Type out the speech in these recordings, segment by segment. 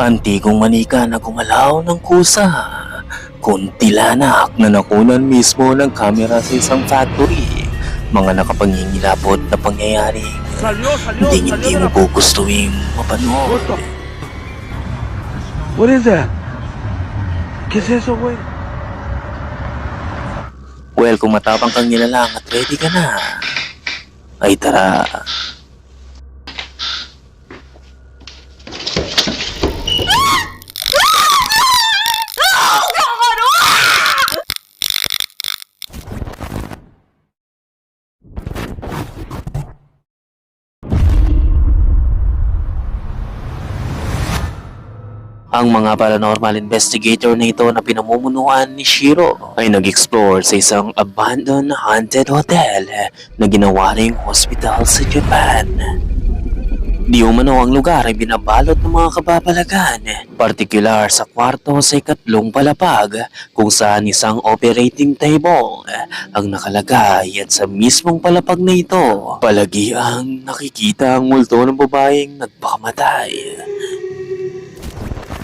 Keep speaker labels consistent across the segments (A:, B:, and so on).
A: Antigong manika na gumalaw ng kusa. Kuntilanak na nakunan mismo ng kamera sa isang factory. Mga nakapangingilabot na pangyayari. Hindi hindi mo gugustuhin mapanood.
B: What is that? ¿Qué es eso, güey?
A: Well, kung matapang kang nilalang at ready ka na, ay tara. Ang mga paranormal investigator na ito na pinamumunuan ni Shiro ay nag-explore sa isang abandoned haunted hotel na ginawa ring hospital sa Japan. Di umano ang lugar ay binabalot ng mga kababalagan, partikular sa kwarto sa ikatlong palapag kung saan isang operating table ang nakalagay at sa mismong palapag na ito, palagi ang nakikita ang multo ng babaeng nagpakamatay.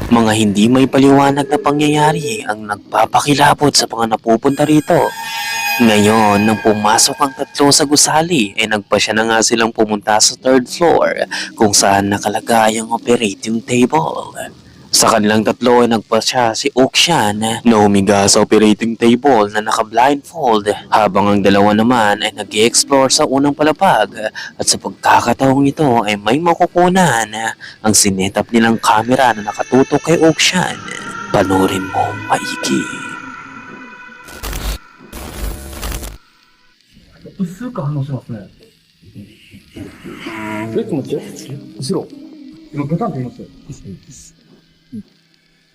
A: Mga hindi may paliwanag na pangyayari ang nagpapakilabot sa mga napupunta rito. Ngayon, nang pumasok ang tatlo sa gusali, ay nagpasya na nga silang pumunta sa third floor kung saan nakalagay ang operating table. Sa kanilang tatlo ay nagpasya si Okshan na humiga sa operating table na naka-blindfold habang ang dalawa naman ay nag explore sa unang palapag at sa pagkakataong ito ay may makukunan ang sinetap nilang camera na nakatutok kay Okshan. Panorin mo maigi.
C: 薄く反応しますね。え、ちょっと待って。後ろ。今、ガタンって言いました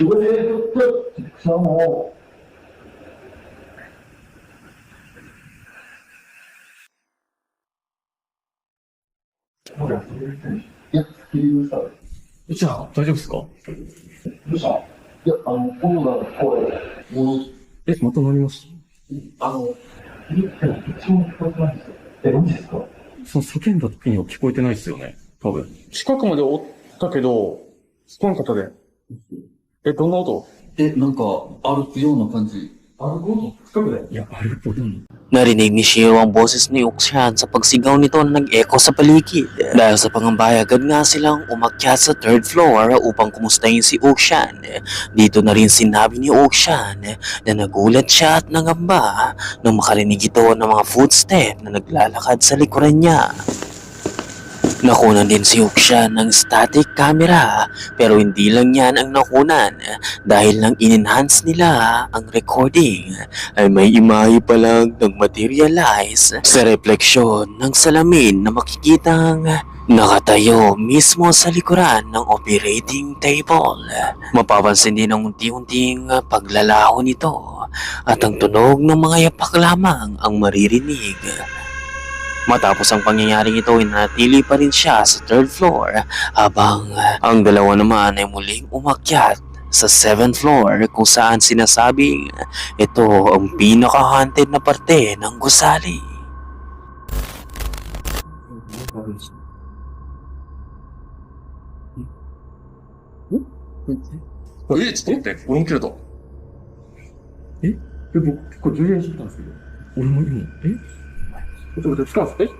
C: それなんか言って。いや、切りました。
B: じゃあ、大丈夫ですかど
C: うしたいや、あの、コロナの声、もう、
B: え、またなりまし
C: あの、切りって一応聞こえてないんですよ。え、何ですか
B: その叫んだ時には聞こえてないですよ。ね。多分。近くまでおったけど、聞こえなかったで。え、どんな音
D: え、なんか、歩くような感じ。
C: 歩くこと近くで。
B: いや、あれっぽい。
A: Narinig ni Shiro ang boses ni Okshan sa pagsigaw nito na nag-echo sa paligid. Dahil sa pangambay, agad nga silang umakyat sa third floor upang kumustahin si Okshan. Dito na rin sinabi ni Okshan na nagulat siya at nangamba nang makarinig ito ng mga footstep na naglalakad sa likuran niya. Nakunan din si Okshan ng static camera pero hindi lang yan ang nakunan dahil nang in-enhance nila ang recording ay may imahe pa lang nag-materialize sa refleksyon ng salamin na makikitang nakatayo mismo sa likuran ng operating table. Mapapansin din ang unti-unting paglalaho nito at ang tunog ng mga yapak lamang ang maririnig. Matapos ang pangyayaring ito, inatili pa rin siya sa third floor habang ang dalawa naman ay muling umakyat sa 7th floor kung saan sinasabing ito ang pinaka-haunted na parte ng gusali.
B: え、ちょっと待って、俺も切れた。
C: え、僕結構充電してたんですけど。
B: 俺も今、え
C: ちょっと待って、使うんです。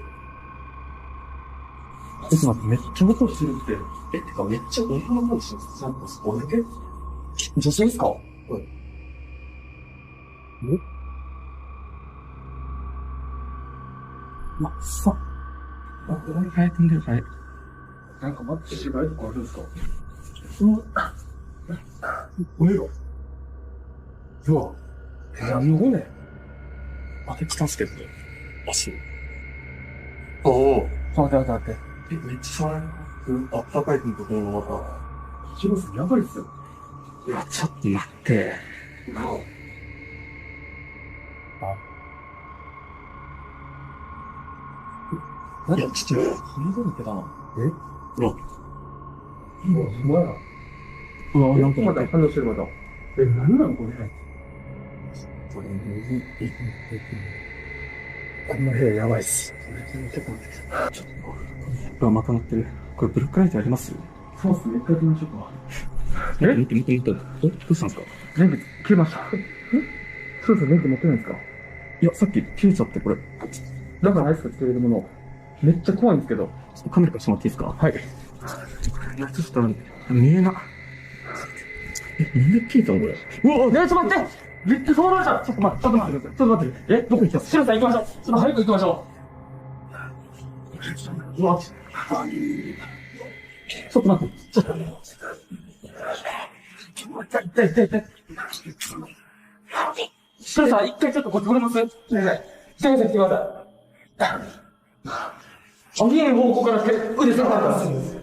C: えちょっと待って、めっちゃ音してるって。え、てかめっちゃ女の声してるんです。か、俺だけ女性ですか？はい。え？ま、さ、あ、これ変えてんだよ、はい。なんか待って、芝居とかあるんですか？うわ、これよ。うわ、何の骨当てきたんすけど。足。おお。待って待って待って。え、めっちゃ触られるあったかいのところがまた。シロスやばいっすよ。いや、ちょっと待って。あ。いや、ちょっと、この出たな。えうわ。うわ、ほんまや。うわ、なんかまた反応してるまた。え、なんなのこれ。これ、え、え、こんな部屋やばいっす。ちょっと待って。ちょっと、うわ、また鳴ってる。これブルックライトありますそうっすね、一回行きましょうか。え？見て見て見て。えどうしたんですか？電気消えました。えそうそう、電気持ってないんですか？いや、さっき消えちゃって、これ。だからないですか、つけれるもの。めっちゃ怖いんですけど。カメラ貸してもらっていいですか？はい。いや、ちょっと、見えな。え、なんで消えたのこれ？うわねちょっと待ってめっちゃ触られたちょっと待って、ちょっと待って。ください。ちょっと待って。え、どこ行きますシロさん行きましょう。ちょっと早く行きましょう。うわ、ちょっと待って。ちょっと。痛い、痛い、痛い、痛い。シロさん、一回ちょっとこっち来れます来て。ください。来て。ください、来て。ください。あ、見えん方向から来て、腕下がったんです。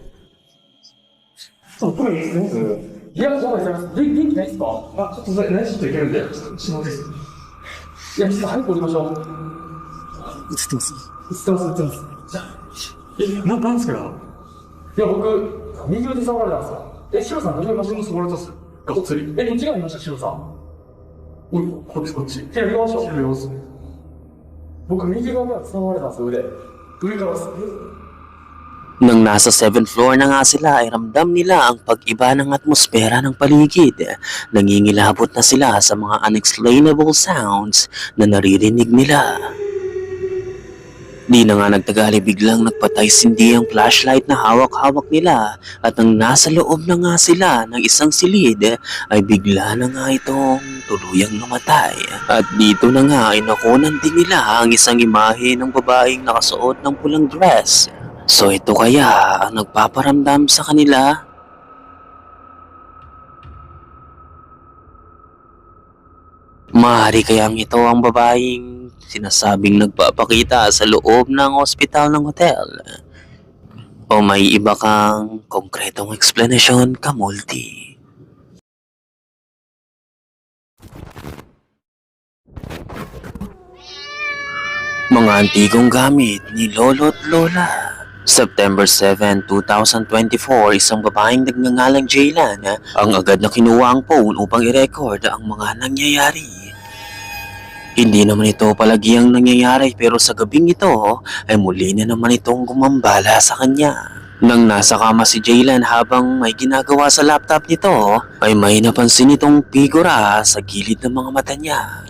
C: そう、これですね。いや、そうですよ。元元気ないですか？あ、ちょっとそれ、何しといけるんで。しまです。いや、ちょっと早く降りましょう。映ってます。映ってます、映ってます。じゃあ、え、な、なんですか？いや、僕、右腕触られたんですよ。え、シロさん、何も自分触られたっすがっつり。え、どっちがいました、シロさん。おい、こっちこっち。じゃあ、行きましょう。やります。僕、右側から触られたんですよ、腕。上からです。
A: Nang nasa 7th floor na nga sila ay ramdam nila ang pag-iba ng atmosfera ng paligid. Nangingilabot na sila sa mga unexplainable sounds na naririnig nila. Di na nga nagtagali biglang nagpatay sindi ang flashlight na hawak-hawak nila at nang nasa loob na nga sila ng isang silid ay bigla na nga itong tuluyang namatay. At dito na nga ay nakunan din nila ang isang imahe ng babaeng nakasuot ng pulang dress So ito kaya ang nagpaparamdam sa kanila? Maaari kayang ito ang babaeng sinasabing nagpapakita sa loob ng ospital ng hotel? O may iba kang konkretong eksplanasyon kamulti? Mga antigong gamit ni Lolo't Lola. September 7, 2024, isang babaeng nagngangalang Jaylan ang agad na kinuha ang phone upang i-record ang mga nangyayari. Hindi naman ito palagi ang nangyayari pero sa gabing ito ay muli na naman itong gumambala sa kanya. Nang nasa kama si Jaylan habang may ginagawa sa laptop nito, ay may napansin itong figura sa gilid ng mga mata niya.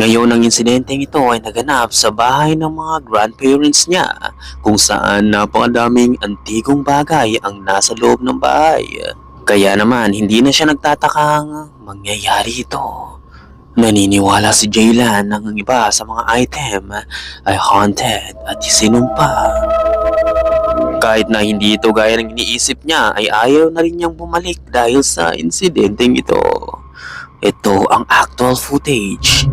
A: Ngayon ang insidenteng ito ay naganap sa bahay ng mga grandparents niya kung saan napakadaming antigong bagay ang nasa loob ng bahay. Kaya naman hindi na siya nagtatakang mangyayari ito. Naniniwala si Jaylan na ang iba sa mga item ay haunted at sinumpa. Kahit na hindi ito gaya ng iniisip niya ay ayaw na rin niyang bumalik dahil sa insidenteng ito. Ito ang actual footage.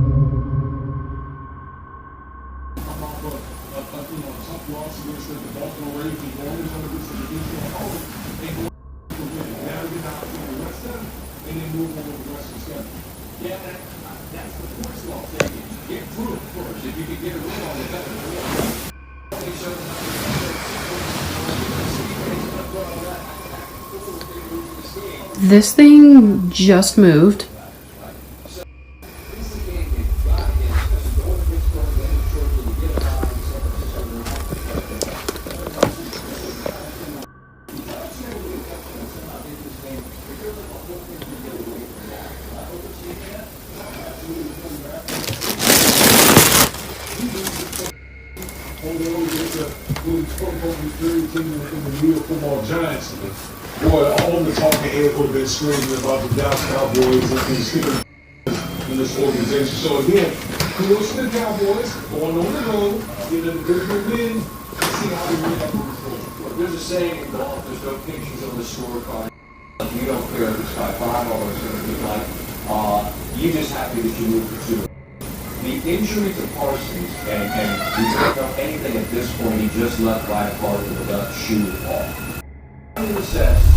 E: This thing just moved.
F: giants. Screaming about the Dallas Cowboys and stickers in this organization. So again, kudos to the Cowboys going on the road, getting a good win, see how they win.
G: There's a saying in golf, there's no pictures on the scorecard. You don't care if it's five five or it's gonna be like, uh, you just happy that you moved to two. The injury to Parsons, and, and we pick up anything at this point, he just left by a part the left shoe off. I'm going to assess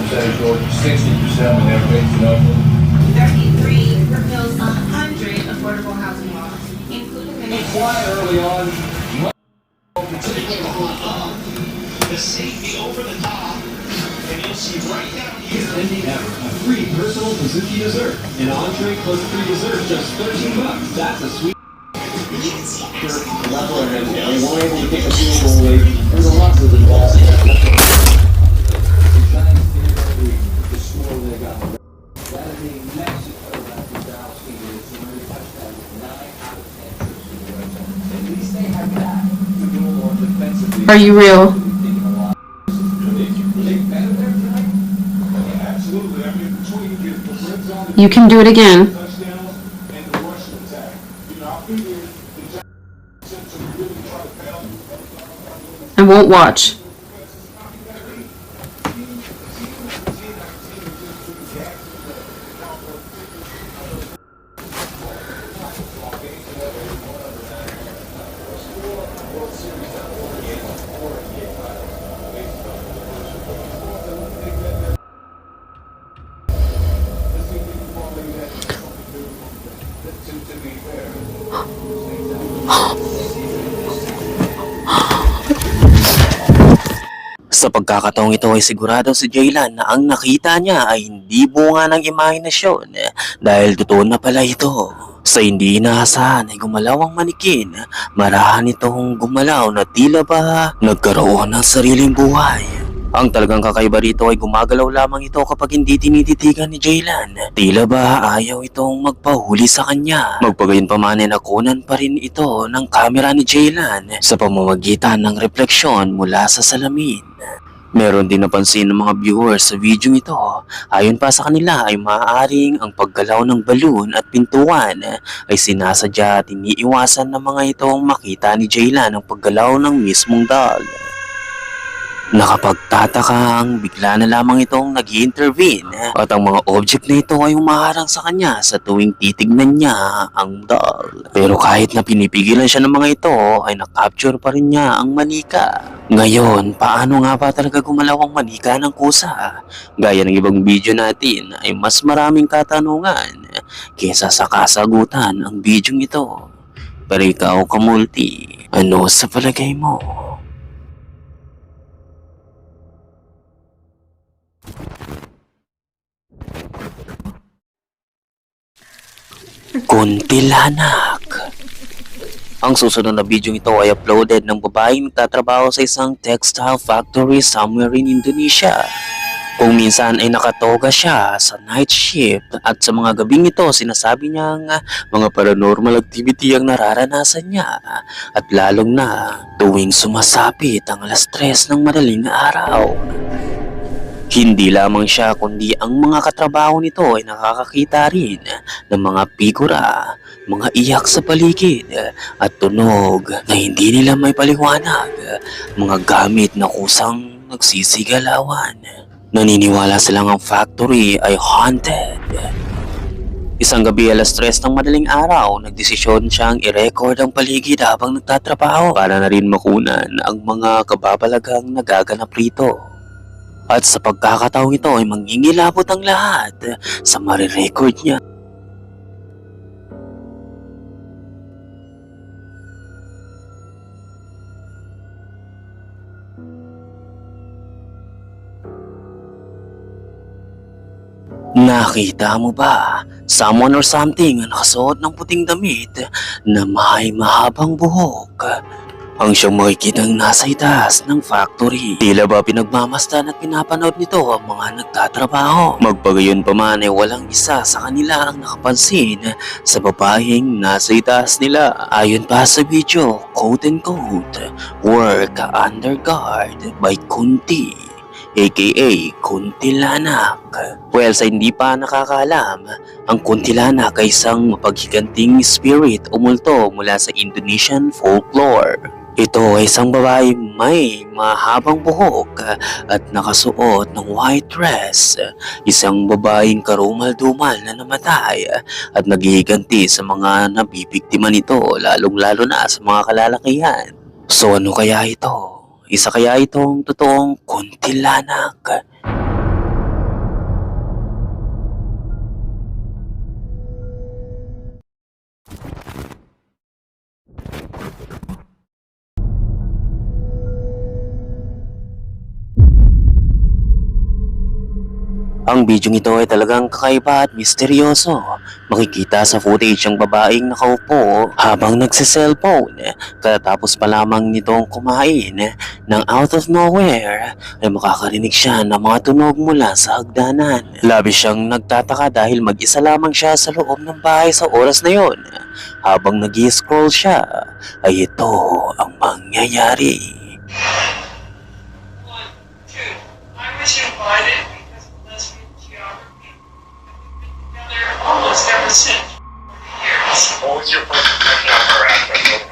G: Winning sixty percent when they're facing up.
H: 33 repeals 100 affordable housing laws, including many
G: Quiet early on,
I: the safety over the top, and you'll see right down here.
G: Indy Ever, a free personal Suzuki dessert. An entree plus free dessert, just thirteen bucks. That's a sweet. Level and they weren't able to kick a field goal. There's a lot to the the score they got. That is a Mexico after Dallas Eagles, so many touchdowns, nine out of ten trips to the red zone. At least they have that to do more defensively.
E: Are you real?
F: Absolutely, I mean, between the red zone
E: You can do it again.
F: touchdowns and the rushing attack. You know, I figure the
A: Sa pagkakataong ito ay sigurado si Jaylan na ang nakita niya ay hindi bunga ng imahinasyon dahil totoo na pala ito. Sa hindi inaasahan ay gumalaw ang manikin. Marahan itong gumalaw na tila ba nagkaroon ng sariling buhay. Ang talagang kakaiba rito ay gumagalaw lamang ito kapag hindi tinititigan ni Jaylan. Tila ba ayaw itong magpahuli sa kanya. Magpagayon pa man ay nakunan pa rin ito ng kamera ni Jaylan sa pamamagitan ng refleksyon mula sa salamin. Meron din napansin ng mga viewers sa video ito. Ayon pa sa kanila ay maaaring ang paggalaw ng balloon at pintuan ay sinasadya at iniiwasan ng mga itong makita ni Jaylan ang paggalaw ng mismong doll. Nakapagtataka ang bigla na lamang itong nag intervene at ang mga object na ito ay umaharang sa kanya sa tuwing titignan niya ang doll. Pero kahit na pinipigilan siya ng mga ito ay nakapture pa rin niya ang manika. Ngayon, paano nga ba talaga gumalaw ang manika ng kusa? Gaya ng ibang video natin ay mas maraming katanungan kesa sa kasagutan ang video ito. Pero ikaw kamulti, ano sa palagay mo? Kuntilanak. Ang susunod na video ito ay uploaded ng babaeng nagtatrabaho sa isang textile factory somewhere in Indonesia. Kung minsan ay nakatoga siya sa night shift at sa mga gabing ito sinasabi niyang ah, mga paranormal activity ang nararanasan niya at lalong na tuwing sumasapit ang alas tres ng madaling araw. Hindi lamang siya kundi ang mga katrabaho nito ay nakakakita rin ng mga figura, mga iyak sa paligid at tunog na hindi nila may paliwanag, mga gamit na kusang nagsisigalawan. Naniniwala silang ang factory ay haunted. Isang gabi alas tres ng madaling araw, nagdesisyon siyang i-record ang paligid habang nagtatrabaho para na rin makunan ang mga kababalagang nagaganap rito. At sa pagkakataong ito ay mangingilabot ang lahat sa marirecord niya. Nakita mo ba? Someone or something ang nakasuot ng puting damit na may mahabang buhok. Ang siyang makikitang nasa itaas ng factory. Tila ba pinagmamasdan at pinapanood nito ang mga nagtatrabaho. Magpagayon pa man ay walang isa sa kanila ang nakapansin sa babaeng nasa itaas nila. Ayon pa sa video, quote and quote, work under guard by Kunti aka Kuntilanak. Well, sa hindi pa nakakaalam, ang Kuntilanak ay isang mapaghiganting spirit o multo mula sa Indonesian folklore. Ito ay isang babae may mahabang buhok at nakasuot ng white dress. Isang babaeng karumal-dumal na namatay at naghihiganti sa mga nabibiktima nito lalong-lalo na sa mga kalalakihan. So ano kaya ito? Isa kaya itong totoong kuntilanak? Ang bidyong ito ay talagang kakaiba at misteryoso. Makikita sa footage ang babaeng nakaupo habang nagsiselfone. Katapos pa lamang nitong kumain nang out of nowhere ay makakarinig siya ng mga tunog mula sa hagdanan. Labis siyang nagtataka dahil mag-isa lamang siya sa loob ng bahay sa oras na yon. Habang nag scroll siya ay ito ang mangyayari.
I: I was invited because of almost ever
F: What was your first impression of her after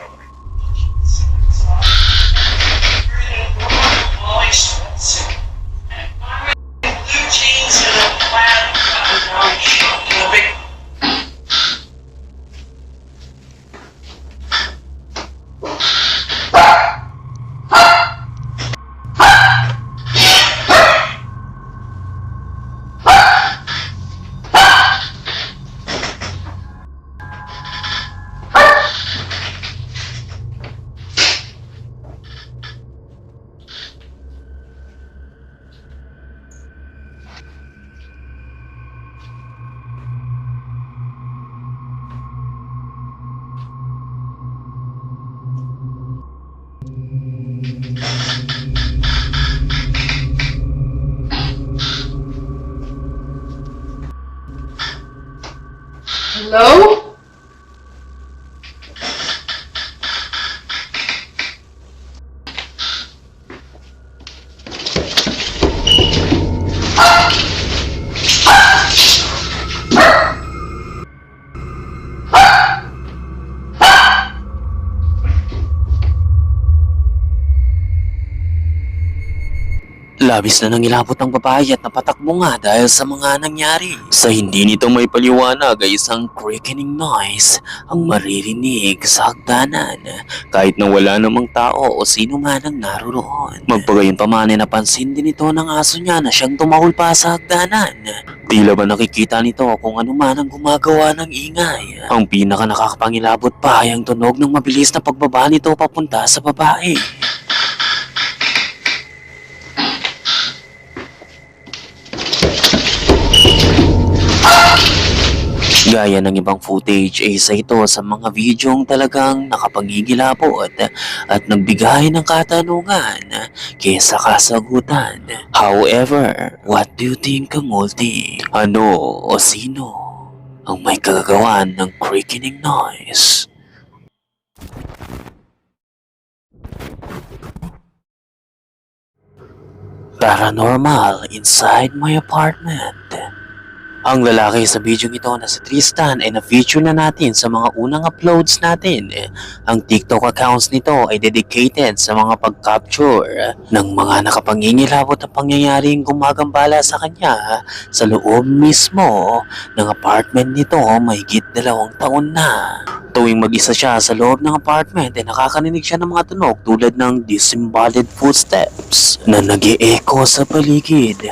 E: low
A: Labis na nangilabot ang babae at napatakbo nga dahil sa mga nangyari. Sa hindi nito may paliwanag ay isang quickening noise ang maririnig sa hagdanan kahit na wala namang tao o sino man ang naroon. Magpagayon pa man ay napansin din ito ng aso niya na siyang tumahol pa sa hagdanan. Tila ba nakikita nito kung ano man ang gumagawa ng ingay. Ang pinaka nakakapangilabot pa ay ang tunog ng mabilis na pagbaba nito papunta sa babae. Gaya ng ibang footage ay isa ito sa mga videong talagang nakapangigilapot at nagbigay ng katanungan kesa kasagutan. However, what do you think, Multi? Ano o sino ang may kagagawan ng creaking noise? Paranormal inside my apartment. Ang lalaki sa video ito na si Tristan ay na-feature na natin sa mga unang uploads natin. Ang TikTok accounts nito ay dedicated sa mga pag-capture ng mga nakapangingilabot na pangyayaring gumagambala sa kanya sa loob mismo ng apartment nito mahigit dalawang taon na. Tuwing mag-isa siya sa loob ng apartment ay nakakarinig siya ng mga tunog tulad ng disembodied footsteps na nag echo sa paligid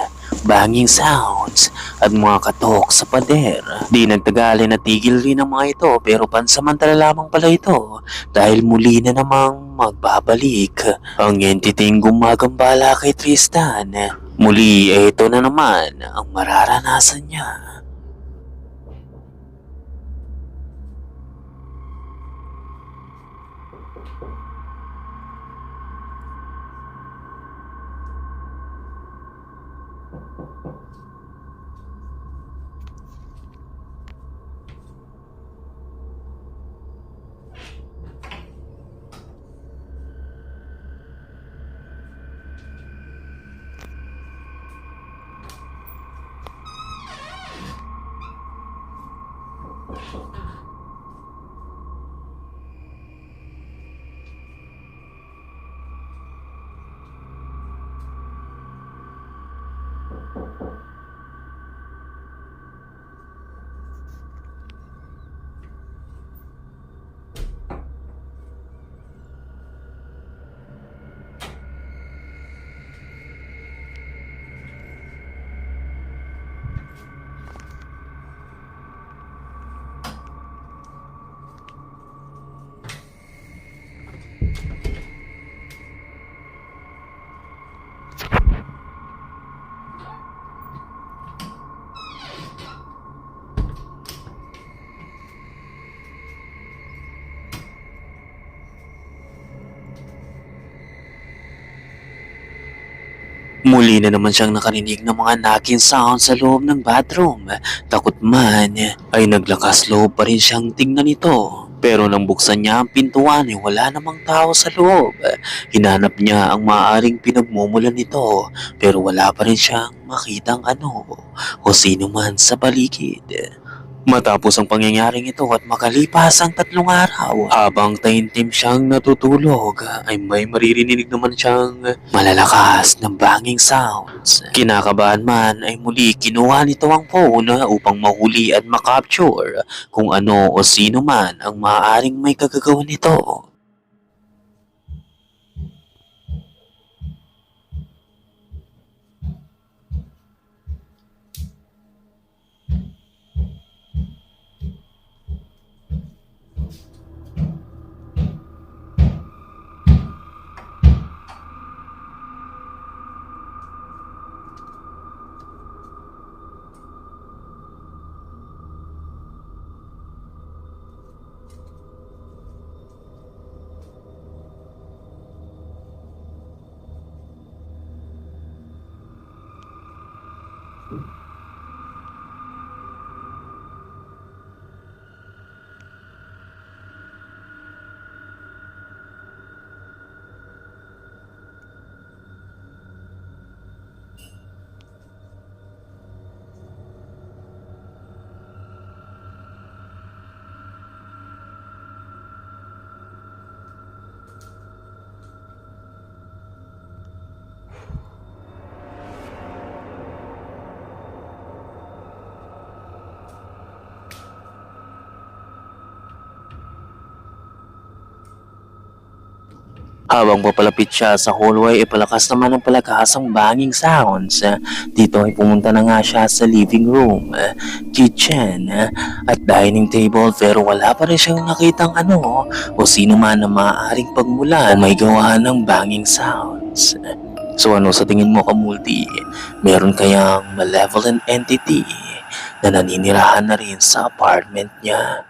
A: banging sounds at mga katok sa pader. Di nagtagal ay natigil rin ang mga ito pero pansamantala lamang pala ito dahil muli na namang magbabalik ang entiting gumagambala kay Tristan. Muli ay ito na naman ang mararanasan niya. Thank you. Muli na naman siyang nakarinig ng mga knocking sound sa loob ng bathroom. Takot man, ay naglakas loob pa rin siyang tingnan ito. Pero nang buksan niya ang pintuan ay wala namang tao sa loob. Hinanap niya ang maaaring pinagmumulan nito pero wala pa rin siyang makitang ano o sino man sa paligid. Matapos ang pangyayaring ito at makalipas ang tatlong araw, habang taintim siyang natutulog, ay may maririnig naman siyang malalakas na banging sounds. Kinakabahan man ay muli kinuha nito ang phone upang mahuli at makapture kung ano o sino man ang maaaring may kagagawa nito. Habang papalapit siya sa hallway, ipalakas naman ang palakasang banging sounds. Dito ay pumunta na nga siya sa living room, kitchen, at dining table pero wala pa rin siyang nakitang ano o sino man na maaaring pagmulan o may gawa ng banging sounds. So ano sa tingin mo kamulti? Meron kayang malevolent entity na naninirahan na rin sa apartment niya?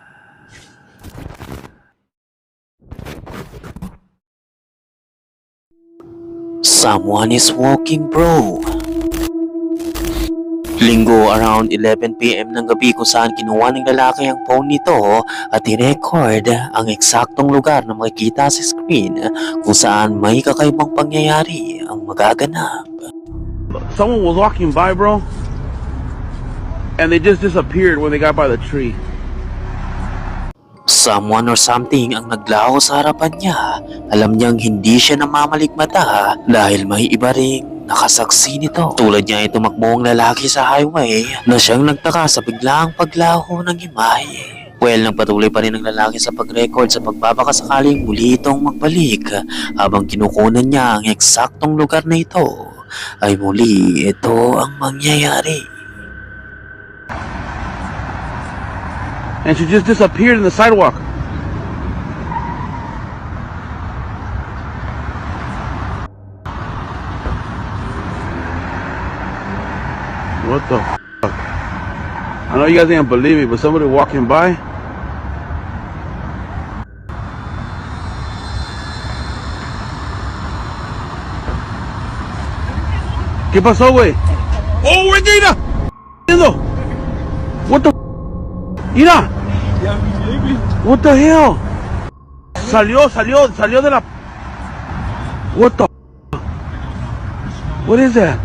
A: Someone is walking bro. Linggo around 11pm ng gabi kung saan kinuha ng lalaki ang phone nito at i-record ang eksaktong lugar na makikita sa screen kung saan may kakaibang pangyayari ang magaganap.
J: Someone was walking by, bro, and they just disappeared when they got by the tree.
A: Someone or something ang naglaho sa harapan niya. Alam niyang hindi siya namamaligmata dahil may iba ring nakasaksi nito. Tulad niya ay tumakbo ang lalaki sa highway na siyang nagtaka sa biglaang paglaho ng imahe. Well, nagpatuloy pa rin ang lalaki sa pag-record sa pagbabakasakaling muli itong magbalik habang kinukunan niya ang eksaktong lugar na ito ay muli ito ang mangyayari.
J: And she just disappeared in the sidewalk. What the fuck? I know you guys didn't believe me, but somebody walking by. ¿Qué pasó, güey? Oh, Regina! Ina! What the? Ina! What the hell? Salió, salió, salió de la. What the? What is that?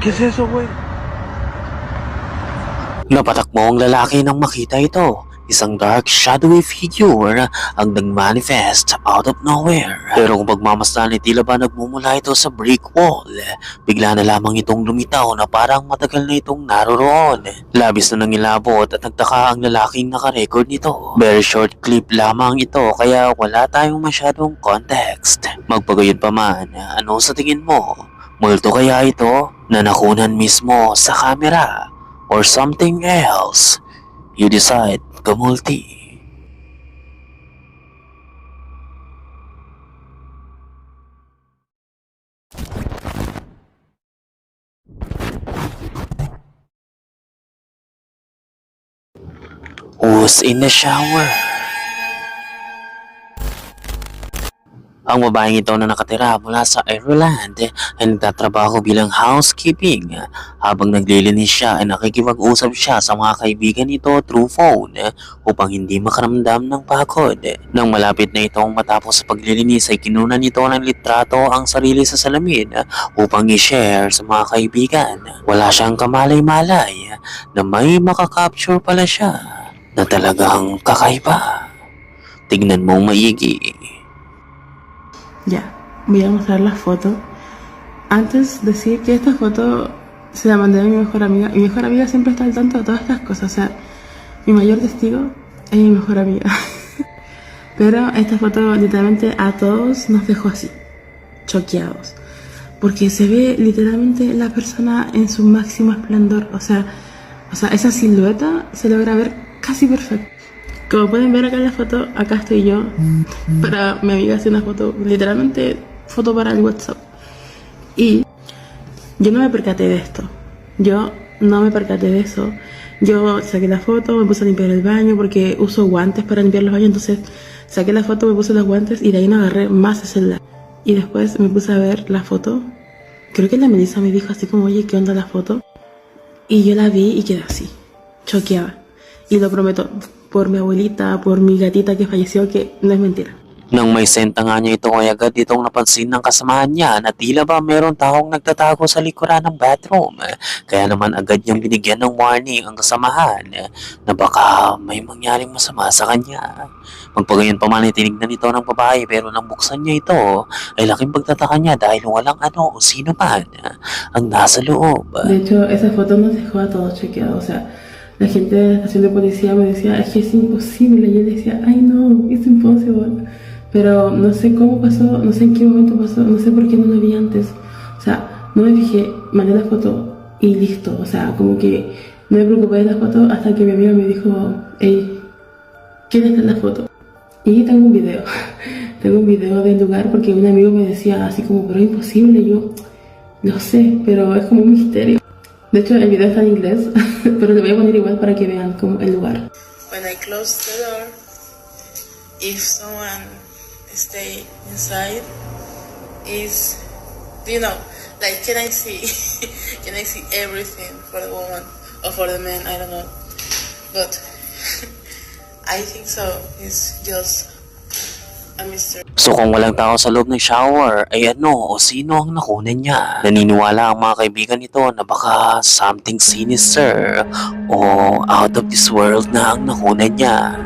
J: ¿Qué es eso, güey?
A: Napatakbo ang lalaki nang makita ito. Isang dark shadowy figure ang nag-manifest out of nowhere. Pero kung pagmamasdan ay tila ba nagmumula ito sa brick wall, bigla na lamang itong lumitaw na parang matagal na itong naroroon. Labis na nangilabot at nagtaka ang lalaking nakarecord nito. Very short clip lamang ito kaya wala tayong masyadong context. Magpagayon pa man, ano sa tingin mo? Multo kaya ito na nakunan mismo sa camera or something else? You decide, Who's in the shower? Ang babaeng ito na nakatira mula sa Ireland ay nagtatrabaho bilang housekeeping. Habang naglilinis siya ay nakikipag-usap siya sa mga kaibigan nito through phone upang hindi makaramdam ng pagod. Nang malapit na itong matapos sa paglilinis ay kinunan nito ng litrato ang sarili sa salamin upang i-share sa mga kaibigan. Wala siyang kamalay-malay na may makakapture pala siya na talagang kakaiba. Tignan mong maigi.
K: Ya, voy a mostrar la foto. Antes decir que esta foto se la mandé a mi mejor amiga. Mi mejor amiga siempre está al tanto de todas estas cosas. O sea, mi mayor testigo es mi mejor amiga. Pero esta foto literalmente a todos nos dejó así, choqueados. Porque se ve literalmente la persona en su máximo esplendor. O sea, o sea, esa silueta se logra ver casi perfecta. Como pueden ver acá en la foto, acá estoy yo. Para mi amiga hacer una foto, literalmente foto para el WhatsApp. Y yo no me percaté de esto. Yo no me percaté de eso. Yo saqué la foto, me puse a limpiar el baño porque uso guantes para limpiar los baños. Entonces saqué la foto, me puse los guantes y de ahí no agarré más el celular. Y después me puse a ver la foto. Creo que la Melissa me dijo así como, oye, ¿qué onda la foto? Y yo la vi y quedé así, choqueada. Y lo prometo, por mi abuelita, por mi gatita que falleció, que no es mentira.
A: Nang may senta nga niya ito ay agad itong napansin ng kasamahan niya na tila ba meron taong nagtatago sa likuran ng bathroom. Kaya naman agad niyang binigyan ng warning ang kasamahan na baka may mangyaring masama sa kanya. Magpagayon pa man ay tinignan ito ng babae pero nang buksan niya ito ay laking pagtataka niya dahil walang ano o sino man ang nasa loob.
K: De hecho, esa foto nos dejó a todos chequeados. O sea, la gente de la estación de policía me decía, es que es imposible. Y yo decía, ay no, es imposible. Pero no sé cómo pasó, no sé en qué momento pasó, no sé por qué no lo vi antes. O sea, no me fijé, mandé la foto y listo. O sea, como que no me preocupé de la foto hasta que mi amiga me dijo, hey, ¿quién está en la foto? Y tengo un video. tengo un video del lugar porque un amigo me decía así como, pero es imposible. Yo, lo sé, pero es como un misterio. De hecho, el video está en inglés, pero lo voy a poner igual para que vean como el lugar. When I close the door, if someone stay inside, is, you know, like can I see, can I see everything for the woman or for the man? I don't know, but I think so. It's just.
A: So kung walang tao sa loob ng shower, ay ano o sino ang nakunan niya? Naniniwala ang mga kaibigan nito na baka something sinister o out of this world na ang nakunan niya.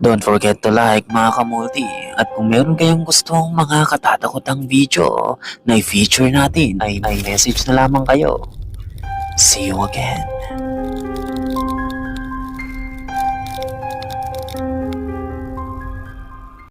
A: Don't forget to like mga kamulti at kung meron kayong gustong mga katatakotang video na i-feature natin ay, ay message na lamang kayo. See you again.